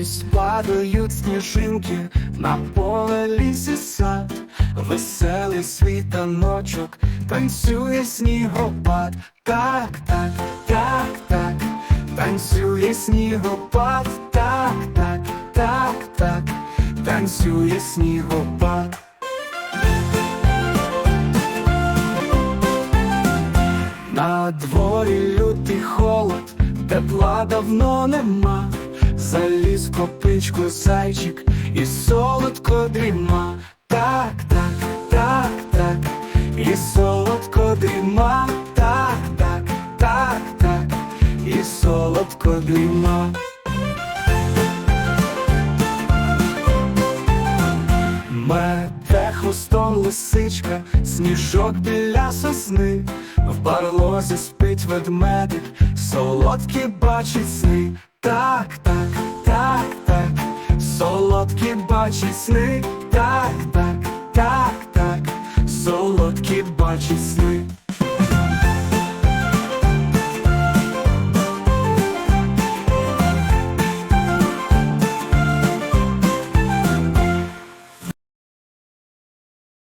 Ось падають сніжинки на поле лісі сад, веселий світаночок, танцює снігопад, так, так, так, так, танцює снігопад, так, так, так, так, танцює снігопад. На дворі лютий холод, тепла давно нема. Заліз копичку зайчик і солодко дріма. Так, так, так, так, і солодко дріма. Так, так, так, так, і солодко дріма. Мете хвостом лисичка, сніжок біля сосни, в барлозі спить ведмедик, солодкі бачить сни. Так, так, бачить сни. Так, так, так, так, солодкі бачить сни.